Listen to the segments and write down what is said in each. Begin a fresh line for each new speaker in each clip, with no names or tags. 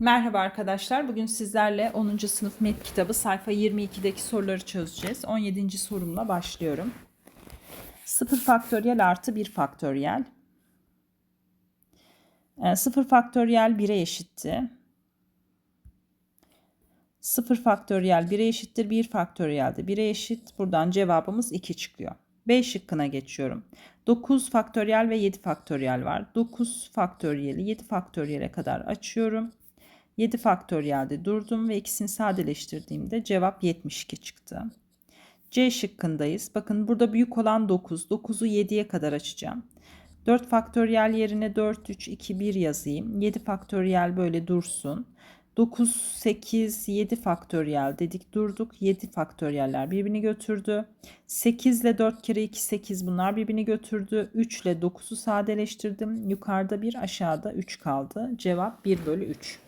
Merhaba arkadaşlar. Bugün sizlerle 10. sınıf MET kitabı sayfa 22'deki soruları çözeceğiz. 17. sorumla başlıyorum. 0 faktöriyel artı 1 faktöriyel. E, 0 faktöriyel 1'e eşitti. 0 faktöriyel 1'e eşittir. 1 faktöriyel de 1'e eşit. Buradan cevabımız 2 çıkıyor. B şıkkına geçiyorum. 9 faktöriyel ve 7 faktöriyel var. 9 faktöriyeli 7 faktöriyele kadar açıyorum. 7 faktöriyelde durdum ve ikisini sadeleştirdiğimde cevap 72 çıktı. C şıkkındayız. Bakın burada büyük olan 9. 9'u 7'ye kadar açacağım. 4 faktöriyel yerine 4, 3, 2, 1 yazayım. 7 faktöriyel böyle dursun. 9, 8, 7 faktöriyel dedik durduk. 7 faktöriyeller birbirini götürdü. 8 ile 4 kere 2, 8 bunlar birbirini götürdü. 3 ile 9'u sadeleştirdim. Yukarıda 1 aşağıda 3 kaldı. Cevap 1 bölü 3.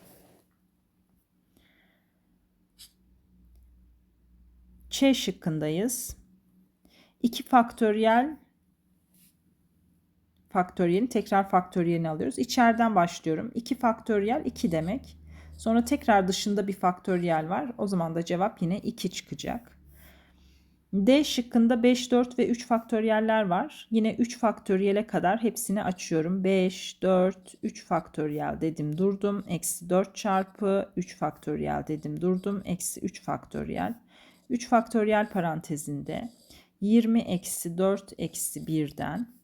Ç şıkkındayız. 2 faktöriyel faktöriyelin tekrar faktöriyelini alıyoruz. İçeriden başlıyorum. 2 faktöriyel 2 demek. Sonra tekrar dışında bir faktöriyel var. O zaman da cevap yine 2 çıkacak. D şıkkında 5, 4 ve 3 faktöriyeller var. Yine 3 faktöriyele kadar hepsini açıyorum. 5, 4, 3 faktöriyel dedim durdum. Eksi 4 çarpı 3 faktöriyel dedim durdum. Eksi 3 faktöriyel. 3 faktöriyel parantezinde 20 eksi 4 eksi 1'den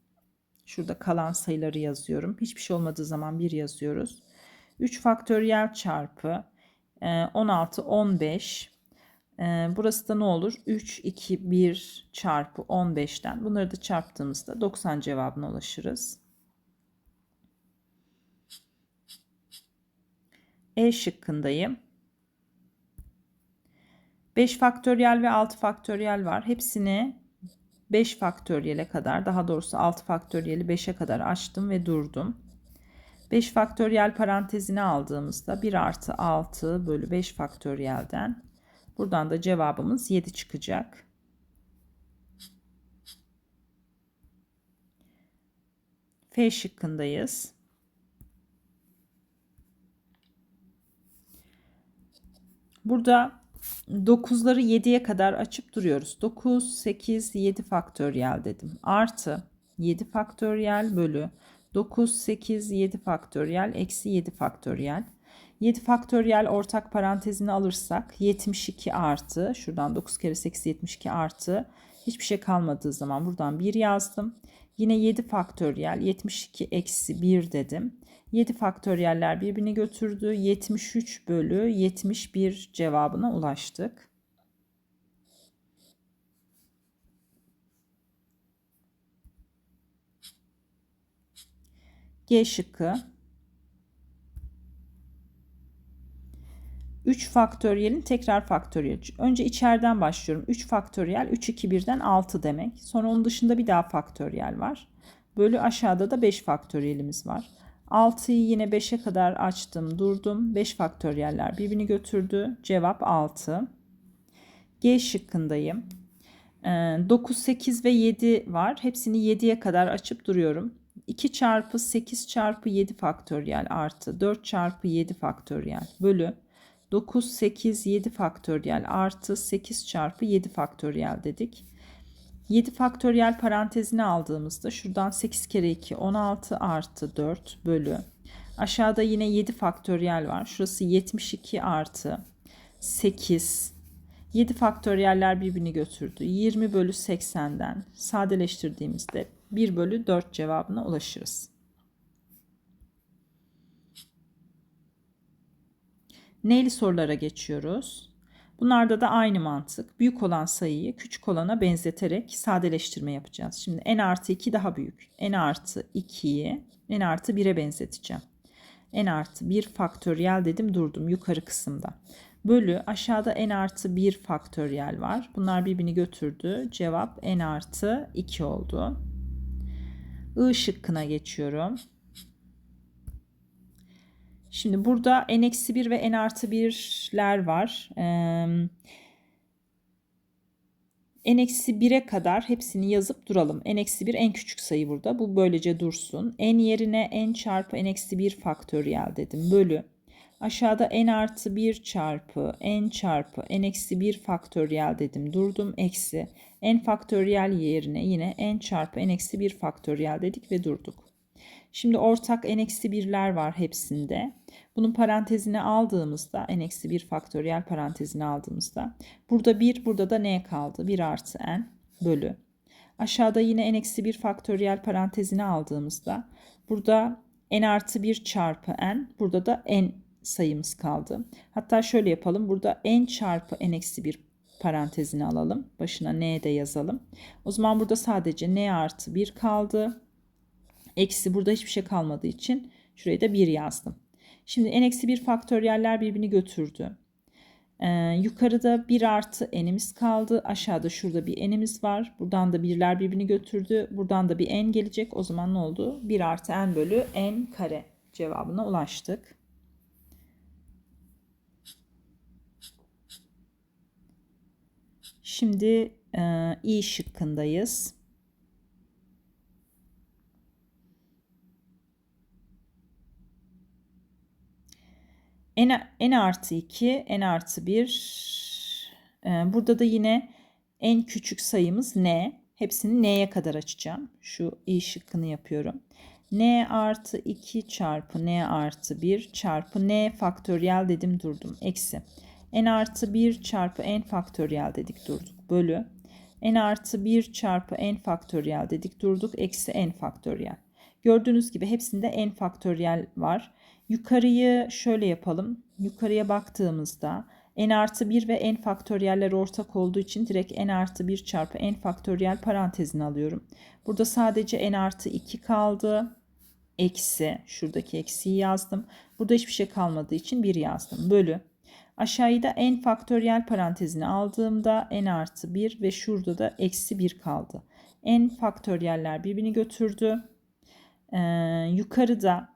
şurada kalan sayıları yazıyorum. Hiçbir şey olmadığı zaman 1 yazıyoruz. 3 faktöriyel çarpı 16 15 burası da ne olur? 3 2 1 çarpı 15'ten bunları da çarptığımızda 90 cevabına ulaşırız. E şıkkındayım. 5 faktöriyel ve 6 faktöriyel var. Hepsini 5 faktöriyele kadar daha doğrusu 6 faktöriyeli 5'e kadar açtım ve durdum. 5 faktöriyel parantezine aldığımızda 1 artı 6 bölü 5 faktöriyelden buradan da cevabımız 7 çıkacak. F şıkkındayız. Burada 9'ları 7'ye kadar açıp duruyoruz. 9, 8, 7 faktöriyel dedim. Artı 7 faktöriyel bölü 9, 8, 7 faktöriyel eksi 7 faktöriyel. 7 faktöriyel ortak parantezini alırsak 72 artı şuradan 9 kere 8 72 artı hiçbir şey kalmadığı zaman buradan 1 yazdım. Yine 7 faktöriyel 72 eksi 1 dedim. 7 faktöriyeller birbirini götürdü. 73 bölü 71 cevabına ulaştık. G şıkkı 3 faktöriyelin tekrar faktöriyel. Önce içeriden başlıyorum. 3 faktöriyel 3 2 1'den 6 demek. Sonra onun dışında bir daha faktöriyel var. Bölü aşağıda da 5 faktöriyelimiz var. 6'yı yine 5'e kadar açtım, durdum. 5 faktöriyeller birbirini götürdü. Cevap 6. G şıkkındayım. 9, 8 ve 7 var. Hepsini 7'ye kadar açıp duruyorum. 2 çarpı 8 çarpı 7 faktöriyel artı 4 çarpı 7 faktöriyel bölü 9, 8, 7 faktöriyel artı 8 çarpı 7 faktöriyel dedik. 7 faktöriyel parantezini aldığımızda şuradan 8 kere 2 16 artı 4 bölü. Aşağıda yine 7 faktöriyel var. Şurası 72 artı 8. 7 faktöriyeller birbirini götürdü. 20 bölü 80'den sadeleştirdiğimizde 1 bölü 4 cevabına ulaşırız. Neyli sorulara geçiyoruz. Bunlarda da aynı mantık. Büyük olan sayıyı küçük olana benzeterek sadeleştirme yapacağız. Şimdi n artı 2 daha büyük. n artı 2'yi n artı 1'e benzeteceğim. n artı 1 faktöriyel dedim durdum yukarı kısımda. Bölü aşağıda n artı 1 faktöriyel var. Bunlar birbirini götürdü. Cevap n artı 2 oldu. I şıkkına geçiyorum. Şimdi burada n-1 ve n artı 1'ler var. Ee, n-1'e kadar hepsini yazıp duralım. n-1 en küçük sayı burada. Bu böylece dursun. n yerine n çarpı n-1 faktöriyel dedim. Bölü. Aşağıda n artı 1 çarpı n çarpı n eksi 1 faktöriyel dedim. Durdum eksi. n faktöriyel yerine yine n çarpı n eksi 1 faktöriyel dedik ve durduk. Şimdi ortak n eksi 1'ler var hepsinde. Bunun parantezine aldığımızda n eksi 1 faktöriyel parantezine aldığımızda burada 1 burada da n kaldı. 1 artı n bölü. Aşağıda yine n eksi 1 faktöriyel parantezine aldığımızda burada n artı 1 çarpı n burada da n sayımız kaldı. Hatta şöyle yapalım. Burada n çarpı n eksi 1 parantezini alalım. Başına n de yazalım. O zaman burada sadece n artı 1 kaldı. Eksi burada hiçbir şey kalmadığı için şuraya da 1 yazdım. Şimdi n eksi 1 faktöriyeller birbirini götürdü. Ee, yukarıda 1 artı n'imiz kaldı. Aşağıda şurada bir n'imiz var. Buradan da birler birbirini götürdü. Buradan da bir n gelecek. O zaman ne oldu? 1 artı n bölü n kare cevabına ulaştık. Şimdi e, i şıkkındayız. N, n artı 2, n artı 1. E, burada da yine en küçük sayımız n. Hepsini n'ye kadar açacağım. Şu i şıkkını yapıyorum. n artı 2 çarpı n artı 1 çarpı n faktöriyel dedim durdum. Eksi n artı 1 çarpı n faktöriyel dedik durduk. Bölü n artı 1 çarpı n faktöriyel dedik durduk. Eksi n faktöriyel. Gördüğünüz gibi hepsinde n faktöriyel var. Yukarıyı şöyle yapalım. Yukarıya baktığımızda n artı 1 ve n faktöriyeller ortak olduğu için direkt n artı 1 çarpı n faktöriyel parantezini alıyorum. Burada sadece n artı 2 kaldı. Eksi, şuradaki eksiyi yazdım. Burada hiçbir şey kalmadığı için 1 yazdım. Bölü. Aşağıda n faktöriyel parantezini aldığımda n artı 1 ve şurada da eksi 1 kaldı. n faktöriyeller birbirini götürdü. Ee, yukarıda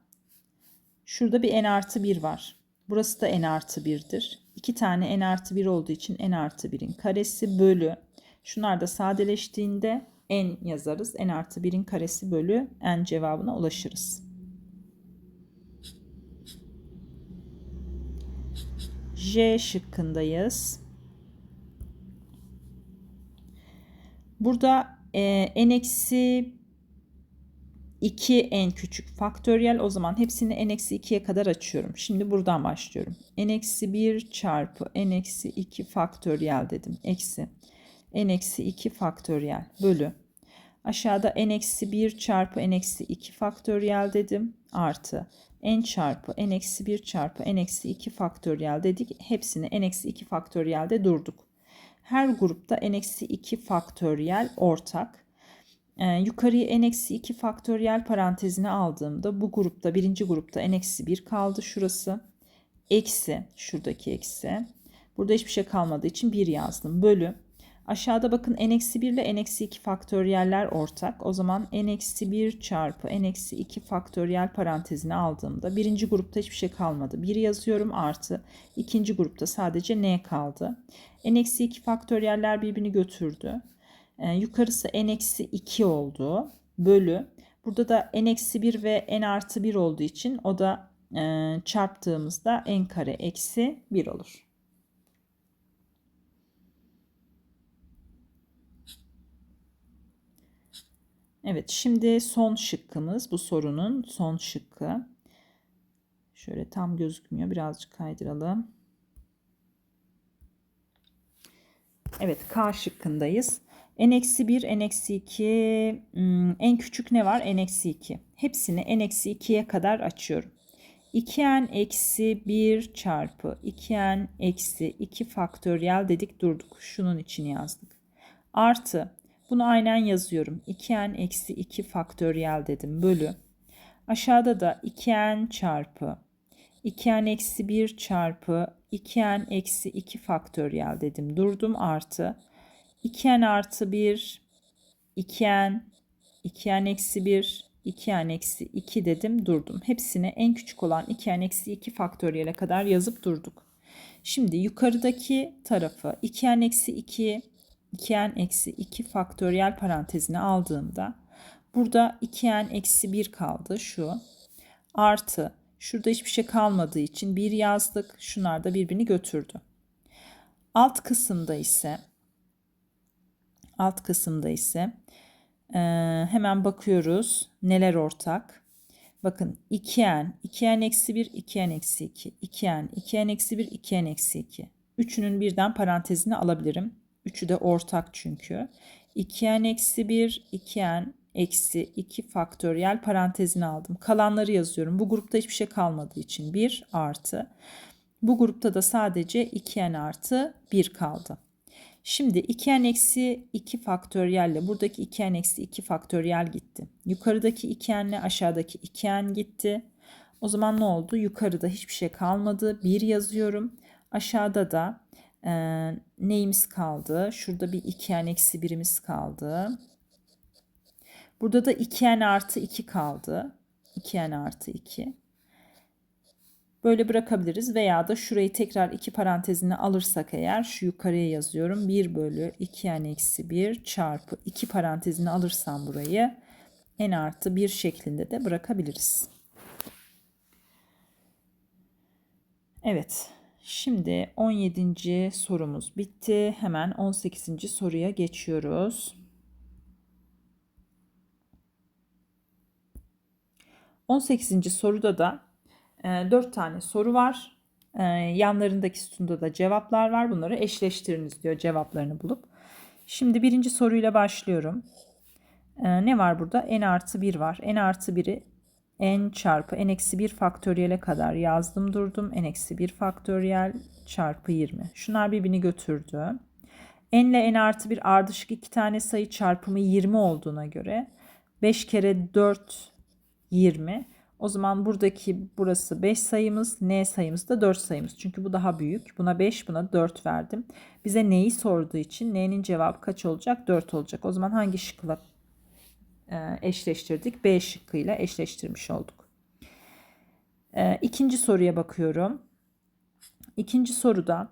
şurada bir n artı 1 var. Burası da n artı 1'dir. İki tane n artı 1 olduğu için n artı 1'in karesi bölü. Şunlar da sadeleştiğinde n yazarız. n artı 1'in karesi bölü n cevabına ulaşırız. J şıkkındayız. Burada e, n eksi 2 en küçük faktöriyel o zaman hepsini n eksi 2'ye kadar açıyorum. Şimdi buradan başlıyorum. n eksi 1 çarpı n eksi 2 faktöriyel dedim. Eksi n eksi 2 faktöriyel bölü. Aşağıda n eksi 1 çarpı n eksi 2 faktöriyel dedim. Artı n çarpı n eksi 1 çarpı n eksi 2 faktöriyel dedik. Hepsini n eksi 2 faktöriyelde durduk. Her grupta n eksi 2 faktöriyel ortak. Ee, yukarıyı n-2 faktöriyel parantezine aldığımda bu grupta birinci grupta n-1 kaldı şurası. Eksi şuradaki eksi. Burada hiçbir şey kalmadığı için 1 yazdım. Bölü. Aşağıda bakın n-1 ile n-2 faktöriyeller ortak. O zaman n-1 çarpı n-2 faktöriyel parantezine aldığımda birinci grupta hiçbir şey kalmadı. 1 yazıyorum artı. ikinci grupta sadece n kaldı. n-2 faktöriyeller birbirini götürdü. E, yukarısı n-2 oldu. Bölü. Burada da n-1 ve n artı 1 olduğu için o da e, çarptığımızda n kare eksi 1 olur. Evet şimdi son şıkkımız bu sorunun son şıkkı. Şöyle tam gözükmüyor birazcık kaydıralım. Evet K şıkkındayız n-1, n-2 hmm, en küçük ne var? n-2. Hepsini n-2'ye kadar açıyorum. 2n eksi 1 çarpı 2n eksi 2 faktöriyel dedik durduk. Şunun için yazdık. Artı bunu aynen yazıyorum. 2n eksi 2 faktöriyel dedim bölü. Aşağıda da 2n çarpı 2n eksi 1 çarpı 2n eksi 2 faktöriyel dedim. Durdum artı 2n artı 1, 2n, 2n eksi 1, 2n eksi 2 dedim durdum. Hepsini en küçük olan 2n eksi 2 faktöriyele kadar yazıp durduk. Şimdi yukarıdaki tarafı 2n eksi 2, 2n eksi 2 faktöriyel parantezine aldığımda burada 2n eksi 1 kaldı şu. Artı Şurada hiçbir şey kalmadığı için 1 yazdık. Şunlar da birbirini götürdü. Alt kısımda ise alt kısımda ise e, hemen bakıyoruz neler ortak. Bakın 2n, 2n eksi 1, 2n eksi 2, 2n, 2n eksi 1, 2n eksi 2. Üçünün birden parantezini alabilirim. Üçü de ortak çünkü. 2n eksi 1, 2n eksi 2 faktöriyel parantezini aldım. Kalanları yazıyorum. Bu grupta hiçbir şey kalmadığı için 1 artı. Bu grupta da sadece 2n artı 1 kaldı. Şimdi 2n eksi 2 faktöriyelle buradaki 2n eksi 2 faktöriyel gitti. Yukarıdaki 2n ile aşağıdaki 2n gitti. O zaman ne oldu? Yukarıda hiçbir şey kalmadı. 1 yazıyorum. Aşağıda da e, neyimiz kaldı? Şurada bir 2n eksi 1'imiz kaldı. Burada da 2n artı 2 kaldı. 2n artı 2. Böyle bırakabiliriz veya da şurayı tekrar iki parantezine alırsak eğer şu yukarıya yazıyorum. 1 bölü 2n eksi 1 çarpı 2 parantezine alırsam burayı n artı 1 şeklinde de bırakabiliriz. Evet. Şimdi 17. sorumuz bitti. Hemen 18. soruya geçiyoruz. 18. soruda da 4 tane soru var. E, yanlarındaki sütunda da cevaplar var. Bunları eşleştiriniz diyor cevaplarını bulup. Şimdi birinci soruyla başlıyorum. E, ne var burada? n artı 1 var. n artı 1'i n çarpı n eksi 1 faktöriyele kadar yazdım durdum. n eksi 1 faktöriyel çarpı 20. Şunlar birbirini götürdü. n ile n artı 1 ardışık iki tane sayı çarpımı 20 olduğuna göre 5 kere 4 20. O zaman buradaki burası 5 sayımız, n sayımız da 4 sayımız. Çünkü bu daha büyük. Buna 5, buna 4 verdim. Bize neyi sorduğu için n'nin cevabı kaç olacak? 4 olacak. O zaman hangi şıkla e, eşleştirdik? B şıkkıyla eşleştirmiş olduk. E, ikinci soruya bakıyorum. İkinci soruda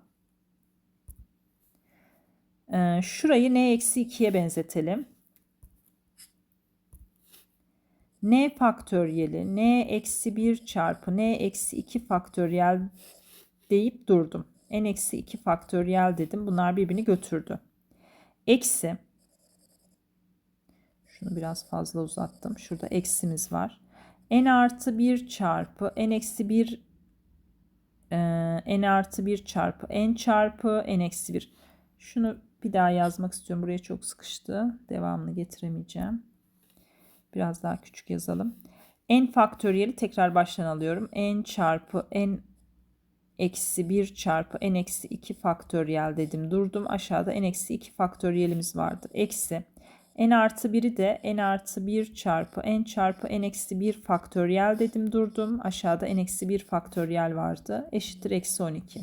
e, şurayı n eksi 2'ye benzetelim. N faktöriyeli n eksi 1 çarpı n eksi 2 faktöriyel deyip durdum. n eksi 2 faktöriyel dedim. Bunlar birbirini götürdü. Eksi şunu biraz fazla uzattım. Şurada eksimiz var. n artı 1 çarpı n eksi 1 e, n artı 1 çarpı n çarpı n eksi 1. Şunu bir daha yazmak istiyorum. Buraya çok sıkıştı. Devamını getiremeyeceğim. Biraz daha küçük yazalım. n faktöriyeli tekrar baştan alıyorum. n çarpı n eksi 1 çarpı n eksi 2 faktöriyel dedim. Durdum. Aşağıda n eksi 2 faktöriyelimiz vardı. Eksi n artı 1'i de n artı 1 çarpı n çarpı n eksi 1 faktöriyel dedim. Durdum. Aşağıda n eksi 1 faktöriyel vardı. Eşittir eksi 12.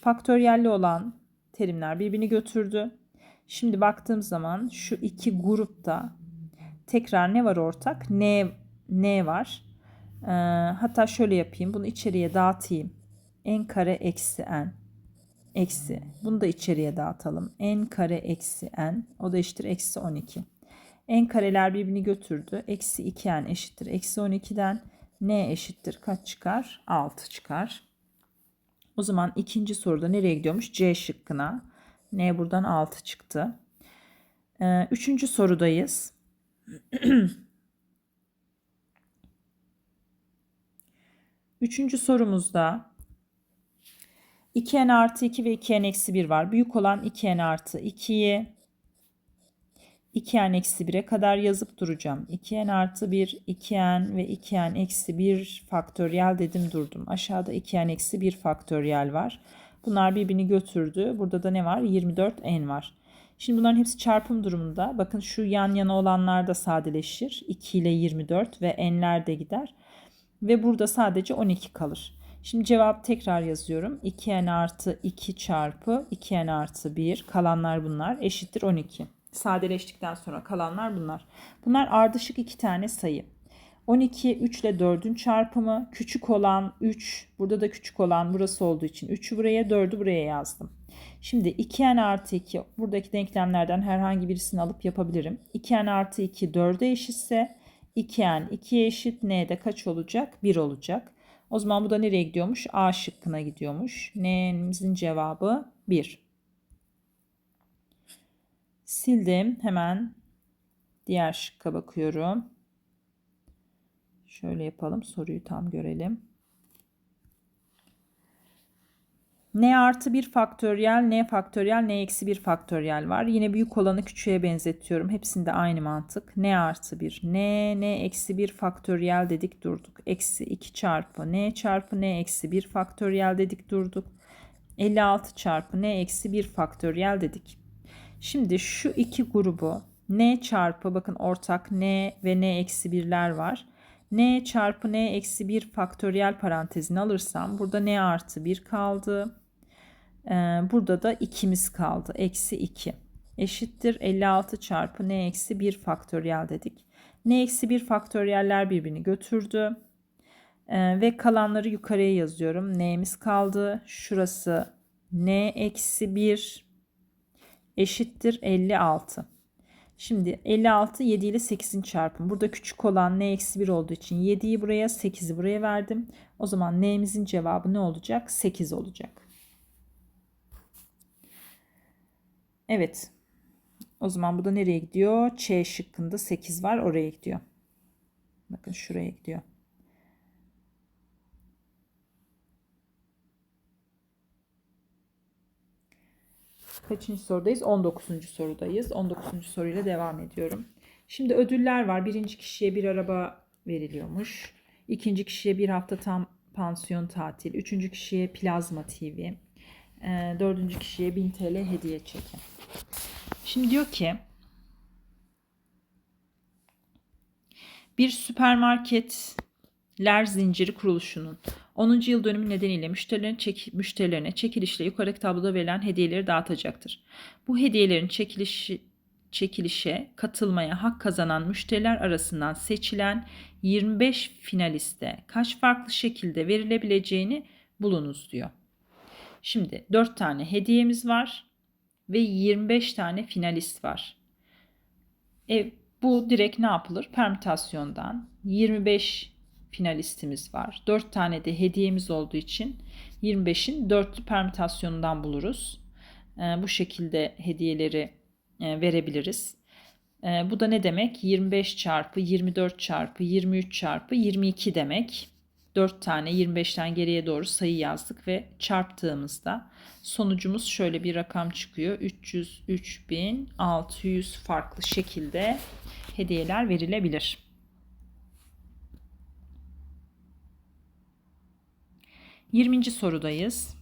Faktöriyelli olan terimler birbirini götürdü. Şimdi baktığım zaman şu iki grupta tekrar ne var ortak? N, N var. Ee, hatta şöyle yapayım. Bunu içeriye dağıtayım. N kare eksi N. Eksi. Bunu da içeriye dağıtalım. N kare eksi N. O da eşittir eksi 12. N kareler birbirini götürdü. Eksi 2N eşittir eksi 12'den. N eşittir kaç çıkar? 6 çıkar. O zaman ikinci soruda nereye gidiyormuş? C şıkkına. N buradan 6 çıktı. Ee, üçüncü sorudayız. Üçüncü sorumuzda 2n artı 2 ve 2n eksi 1 var. Büyük olan 2n artı 2'yi 2n eksi 1'e kadar yazıp duracağım. 2n artı 1, 2n ve 2n eksi 1 faktöriyel dedim durdum. Aşağıda 2n eksi 1 faktöriyel var. Bunlar birbirini götürdü. Burada da ne var? 24n var. Şimdi bunların hepsi çarpım durumunda. Bakın şu yan yana olanlar da sadeleşir. 2 ile 24 ve n'ler de gider. Ve burada sadece 12 kalır. Şimdi cevap tekrar yazıyorum. 2n artı 2 çarpı 2n artı 1 kalanlar bunlar eşittir 12. Sadeleştikten sonra kalanlar bunlar. Bunlar ardışık iki tane sayı. 12 3 ile 4'ün çarpımı küçük olan 3 burada da küçük olan burası olduğu için 3'ü buraya 4'ü buraya yazdım. Şimdi 2n artı 2 buradaki denklemlerden herhangi birisini alıp yapabilirim. 2n artı 2 4'e eşitse 2n 2'ye eşit n de kaç olacak? 1 olacak. O zaman bu da nereye gidiyormuş? A şıkkına gidiyormuş. N'mizin cevabı 1. Sildim. Hemen diğer şıkka bakıyorum. Şöyle yapalım. Soruyu tam görelim. N artı 1 faktöriyel, n faktöriyel, n eksi 1 faktöriyel var. Yine büyük olanı küçüğe benzetiyorum. Hepsinde aynı mantık. n artı 1, n, n eksi 1 faktöriyel dedik durduk. Eksi 2 çarpı n çarpı n eksi 1 faktöriyel dedik durduk. 56 çarpı n eksi 1 faktöriyel dedik. Şimdi şu iki grubu n çarpı bakın ortak n ve n eksi 1'ler var. n çarpı n eksi 1 faktöriyel parantezini alırsam burada n artı 1 kaldı. Ee, burada da 2'miz kaldı. Eksi 2 eşittir 56 çarpı n eksi 1 faktöriyel dedik. n eksi 1 faktöriyeller birbirini götürdü. Ee, ve kalanları yukarıya yazıyorum. n'miz kaldı. Şurası n eksi 1 eşittir 56. Şimdi 56 7 ile 8'in çarpımı. Burada küçük olan n eksi 1 olduğu için 7'yi buraya 8'i buraya verdim. O zaman n'mizin cevabı ne olacak? 8 olacak. Evet. O zaman bu da nereye gidiyor? Ç şıkkında 8 var. Oraya gidiyor. Bakın şuraya gidiyor. Kaçıncı sorudayız? 19. sorudayız. 19. soruyla devam ediyorum. Şimdi ödüller var. Birinci kişiye bir araba veriliyormuş. İkinci kişiye bir hafta tam pansiyon tatil. Üçüncü kişiye plazma TV. E, dördüncü kişiye 1000 TL hediye çekin. Şimdi diyor ki bir süpermarketler zinciri kuruluşunun 10. yıl dönümü nedeniyle müşterilerin çek, müşterilerine çekilişle yukarıdaki tabloda verilen hediyeleri dağıtacaktır. Bu hediyelerin çekilişi, çekilişe katılmaya hak kazanan müşteriler arasından seçilen 25 finaliste kaç farklı şekilde verilebileceğini bulunuz diyor. Şimdi 4 tane hediyemiz var ve 25 tane finalist var. E, bu direkt ne yapılır? Permütasyondan 25 finalistimiz var. 4 tane de hediyemiz olduğu için 25'in dörtlü permütasyonundan buluruz. E, bu şekilde hediyeleri e, verebiliriz. E, bu da ne demek? 25 çarpı 24 çarpı 23 çarpı 22 demek. 4 tane 25'ten geriye doğru sayı yazdık ve çarptığımızda sonucumuz şöyle bir rakam çıkıyor. 303.600 farklı şekilde hediyeler verilebilir. Yirminci sorudayız.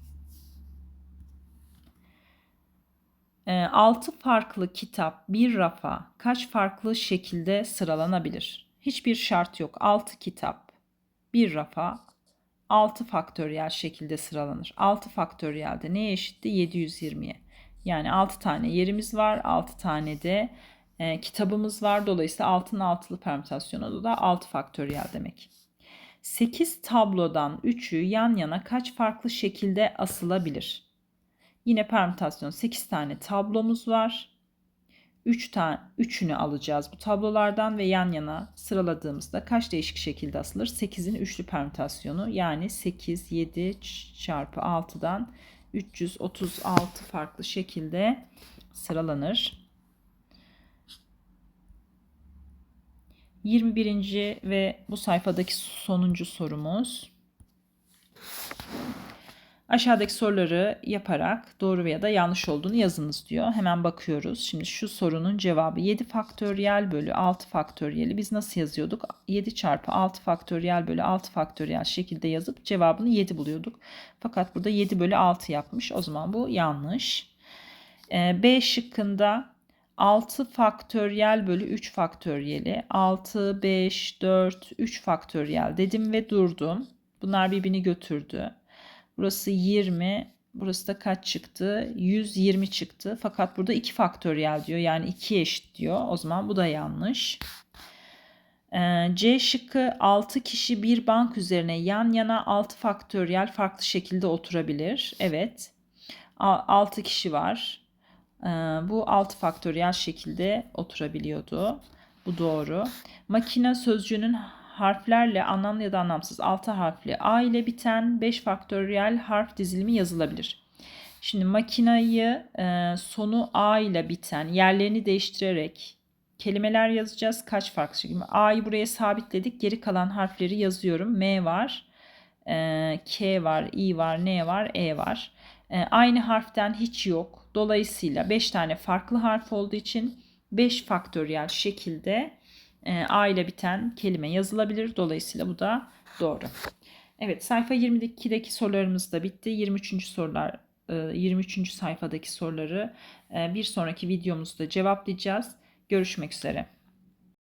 6 farklı kitap bir rafa kaç farklı şekilde sıralanabilir? Hiçbir şart yok. 6 kitap bir rafa 6 faktöriyel şekilde sıralanır. 6 faktöriyel de neye eşitti? 720'ye. Yani 6 tane yerimiz var. 6 tane de e, kitabımız var. Dolayısıyla 6'nın altılı permütasyonu da 6 faktöriyel demek. 8 tablodan 3'ü yan yana kaç farklı şekilde asılabilir? Yine permütasyon 8 tane tablomuz var. 3 tane 3'ünü alacağız bu tablolardan ve yan yana sıraladığımızda kaç değişik şekilde asılır? 8'in üçlü permütasyonu yani 8 7 çarpı 6'dan 336 farklı şekilde sıralanır. 21. ve bu sayfadaki sonuncu sorumuz. Aşağıdaki soruları yaparak doğru veya da yanlış olduğunu yazınız diyor. Hemen bakıyoruz. Şimdi şu sorunun cevabı 7 faktöriyel bölü 6 faktöriyeli biz nasıl yazıyorduk? 7 çarpı 6 faktöriyel bölü 6 faktöriyel şekilde yazıp cevabını 7 buluyorduk. Fakat burada 7 bölü 6 yapmış. O zaman bu yanlış. Ee, B şıkkında 6 faktöriyel bölü 3 faktöriyeli 6, 5, 4, 3 faktöriyel dedim ve durdum. Bunlar birbirini götürdü. Burası 20. Burası da kaç çıktı? 120 çıktı. Fakat burada 2 faktöriyel diyor. Yani 2 eşit diyor. O zaman bu da yanlış. Ee, C şıkkı 6 kişi bir bank üzerine yan yana 6 faktöriyel farklı şekilde oturabilir. Evet. 6 kişi var. Ee, bu 6 faktöriyel şekilde oturabiliyordu. Bu doğru. Makine sözcüğünün harflerle anlamlı ya da anlamsız 6 harfli A ile biten 5 faktöriyel harf dizilimi yazılabilir. Şimdi makinayı e, sonu A ile biten yerlerini değiştirerek kelimeler yazacağız. Kaç farklı şekilde? A'yı buraya sabitledik. Geri kalan harfleri yazıyorum. M var, e, K var, I var, N var, E var. E, aynı harften hiç yok. Dolayısıyla 5 tane farklı harf olduğu için 5 faktöriyel şekilde e, A ile biten kelime yazılabilir. Dolayısıyla bu da doğru. Evet sayfa 22'deki sorularımız da bitti. 23. sorular e, 23. sayfadaki soruları e, bir sonraki videomuzda cevaplayacağız. Görüşmek üzere.